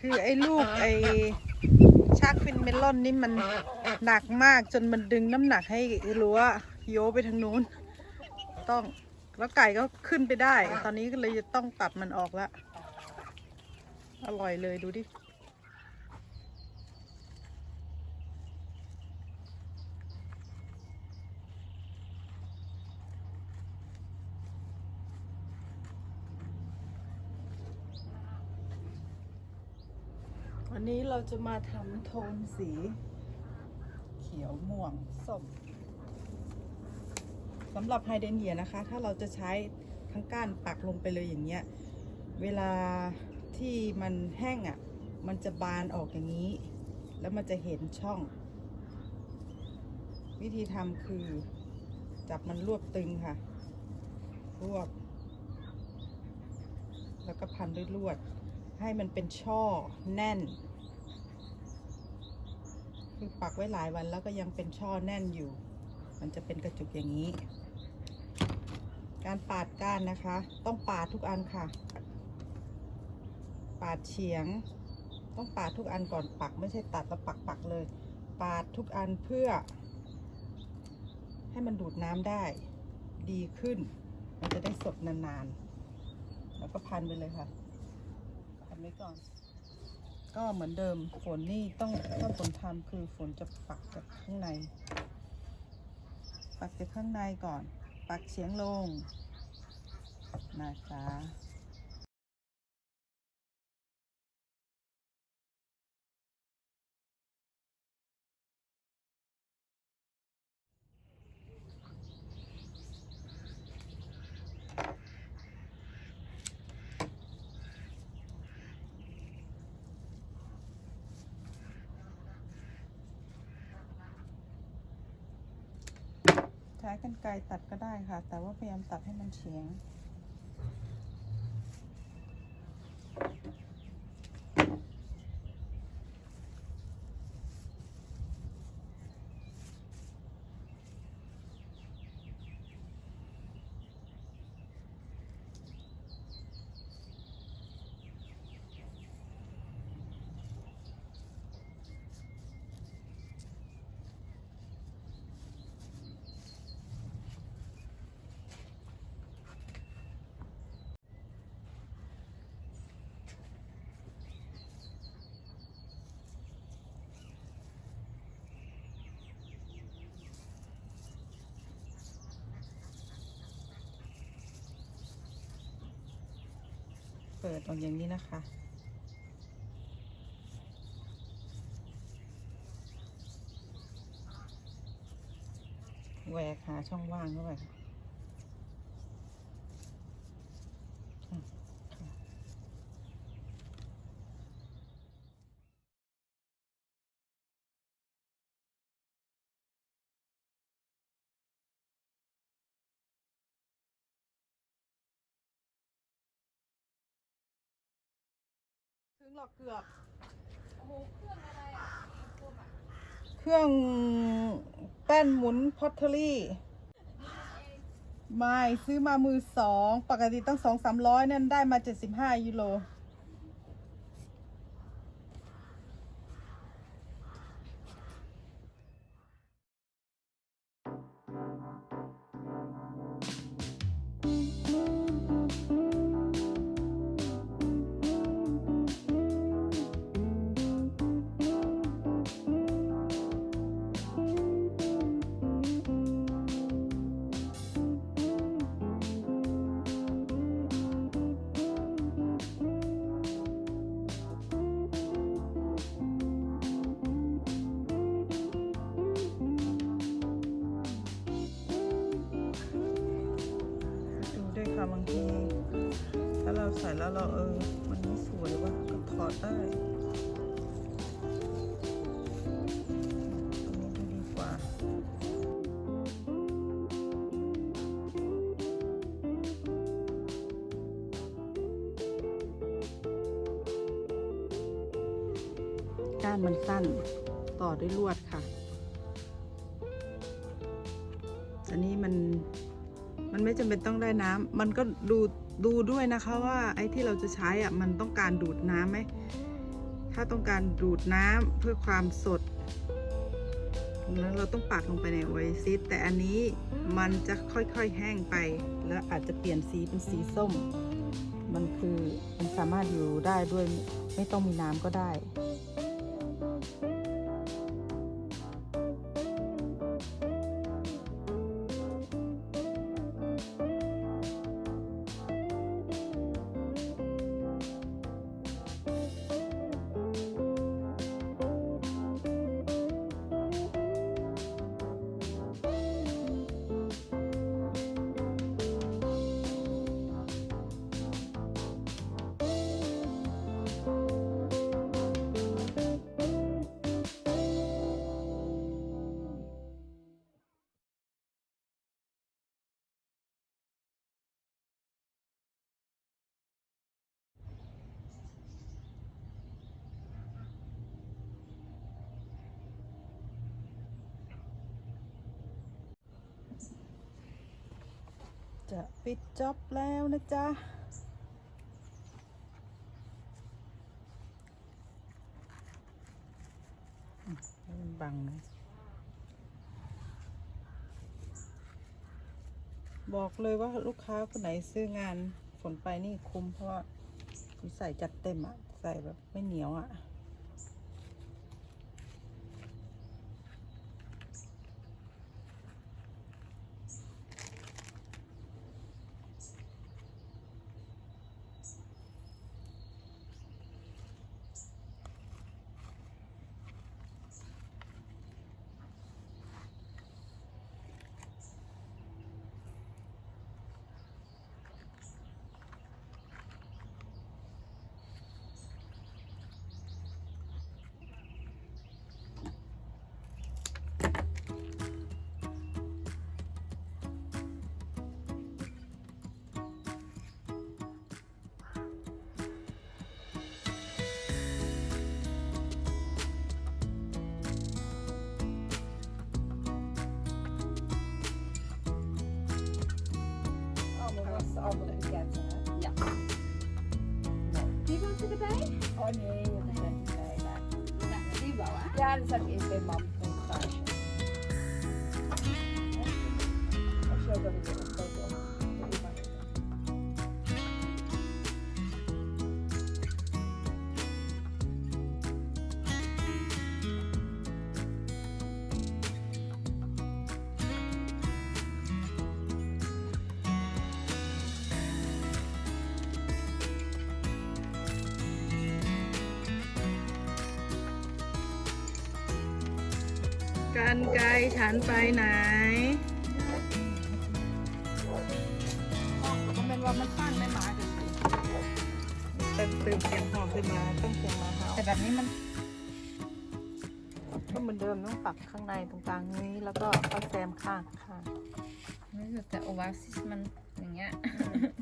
คือไอ้ลูกไอ้ชาร์กฟินเมลอนนี่มันหนักมากจนมันดึงน้ำหนักให้รั้วโยไปทางนู้น ต้องแล้วไก่ก็ขึ้นไปได้ ตอนนี้ก็เลยจะต้องตัดมันออกละอร่อยเลยดูดิ วันนี้เราจะมาทำโทนสี เขียวม่วงส้มสำหรับไฮเดนเยียนะคะ ถ้าเราจะใช้ทั้งก้านปักลงไปเลยอย่างเงี้ย เวลาที่มันแห้งอะ่ะ มันจะบานออกอย่างนี้ แล้วมันจะเห็นช่อง วิธีทำคือ จับมันรวบตึงค่ะ รวบ แล้วก็พันด้วยลวดให้มันเป็นช่อแน่น คือปักไว้หลายวันแล้วก็ยังเป็นช่อแน่นอยู่ มันจะเป็นกระจุกอย่างนี้ การปาดก้านนะคะ ต้องปาดทุกอันค่ะ ปาดเฉียง ต้องปาดทุกอันก่อนปักไม่ใช่ตัดแล้วปักปักเลย ปาดทุกอันเพื่อ ให้มันดูดน้ำได้ ดีขึ้น มันจะได้สดนานๆ แล้วก็พันไปเลยค่ะ พันไว้ก่อน ก็เหมือนเดิมฝนนี่ต้องถ้าฝนทำคือฝนจะปักจากข้างใน ปักจากข้างในก่อน ปักเฉียงลงนะจ๊ะ ช้กันไกรตัดก็ได้ค่ะ แต่ว่าพยายามตัดให้มันเฉียง เปิดออกอย่างนี้นะคะ แหวกหาช่องว่างเข้าไปค่ะอืมค่ะถึ งหรอกเกือบเครื่องแป้นหมุนพอตเทอรี่ ไม่ซื้อมามือสอง ปกติต้องสองสามร้อยนั่นได้มาเจ็ดสิบห้ายูโร เราใส่แล้วเราเออ มันไม่สวยว่ะก็ถอดได้ตรงนี้ดูดีกว่าก้านมันสั้นต่อด้วยลวดค่ะ อันนี้มัน มันไม่จำเป็นต้องได้น้ำมันก็ดูดูด้วยนะคะว่าไอ้ที่เราจะใช้อะมันต้องการดูดน้ำไหม ถ้าต้องการดูดน้ำเพื่อความสดนั้นเราต้องปักลงไปในโอเอซิสแต่อันนี้มันจะค่อยๆแห้งไป แล้วอาจจะเปลี่ยนสีเป็นสีส้ม มันคือมันสามารถอยู่ได้ด้วยไม่ไม่ต้องมีน้ำก็ได้ จะปิดจ็อบแล้วนะจ๊ะ มันบังนะบอกเลยว่าลูกค้าคนไหนซื้องานฝนไปนี่คุ้มเพราะว่าใส่จัดเต็มอะใส่แบบไม่เหนียวอะ erbij? Oh nee, dat is niet bij. กันไกลฉันไปไหนมันเป็นว่ามันตั้งไม่มากันเต็มเติมเสียงหอมขึ้นมาต้องเสียงมาเท้าแต่แบบนี้มัน ก็เหมือนเดิมต้องปักข้างในตรงกลางนี้ แล้วก็ก็แซมข้างค่ะแต่โอวาซิสมันอย่างเงี้ย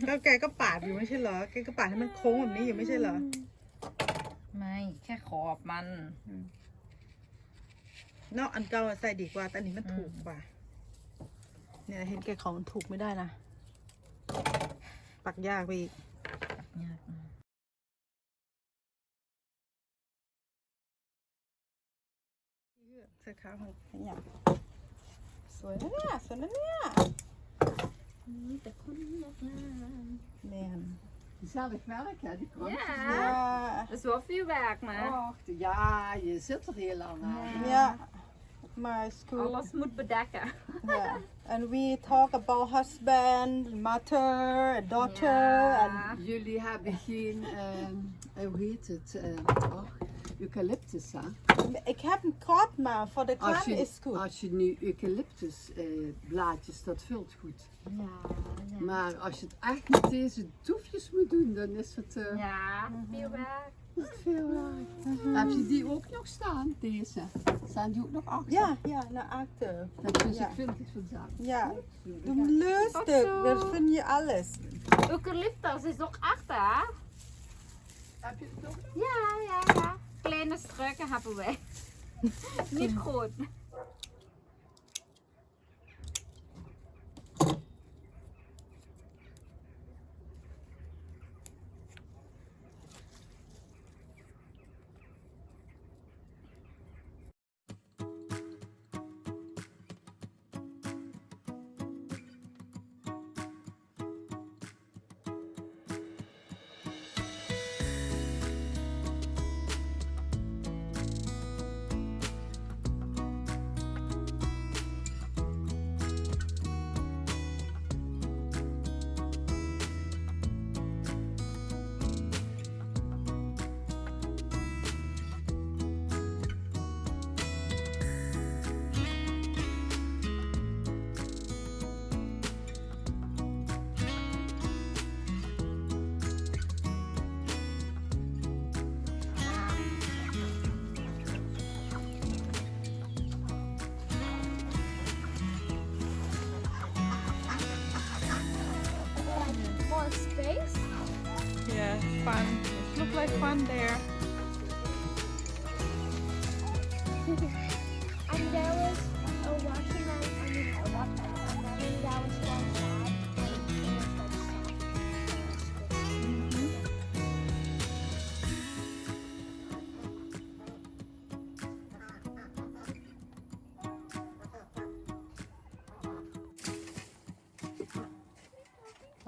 ก็แกก็ปาดอยู่ไม่ใช่เหรอแกก็ปาดให้มันโค้งแบบนี้อยู่ไม่ใช่เหรอไม่แค่ขอบมัน นอกอันเก่าอะใส่ดีกว่า แต่อันนี้มันถูกกว่า เนี่ยเห็นแกของมันถูกไม่ได้นะ ปักยากไปอีก ยากมากเสื้อขาวของขยับสวยนะเนี่ยสวยนะเนี่ยแต่คนงามแมน Gezellig werk, hè, die krant. ย่า Ja, dat is wel veel werk maar Och, ja, je zit er heel lang aan. ja. My school. alles moet bedekken Yeah. And we talk about husband, mother, and daughter, and Jullie hebben geen, ehm, eh, hoe heet het, ehm, och, eucalyptus, hè? ik heb een kort maar voor de Als klant je, is goed. als je nu eucalyptus eh, blaadjes, dat vult goed. ja, ja. Maar als je het echt met deze doefjes moet doen, dan is het eh, ja veel werk niet veel. Heb je die ook nog staan, deze? Staan die ook nog achter? Ja, ja, naar achter. Dus Ja. ik vind het vanzelf. Ja, du lustig, dat vind je alles. eucalyptus is ook achter Heb je het ook? ja ja ja kleine struiken hebben wij niet groot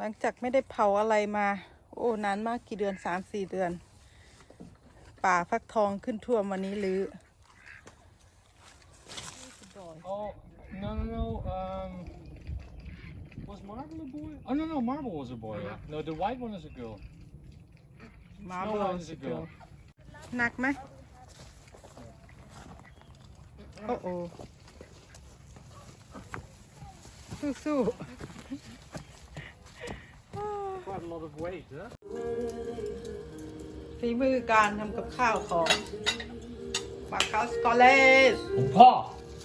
หลังจากไม่ได้เผาอะไรมา โอ้นานมากกี่เดือนสามสี่เดือน ป่าฟักทองขึ้นท่วมวันนี้หรือ Oh, no, no, no. Um, was Marble a boy? Oh, no, no, Marble was a boy. Yeah. No, the white one is a girl. มา Snow บอ White is a girl. หนักไหมโอ้โอ้สู้สู้ Quite a lot of weight, huh? ฝีมือการทำกับข้าวของมาคัสกอเลส Pa!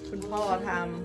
คุณพ่อทำ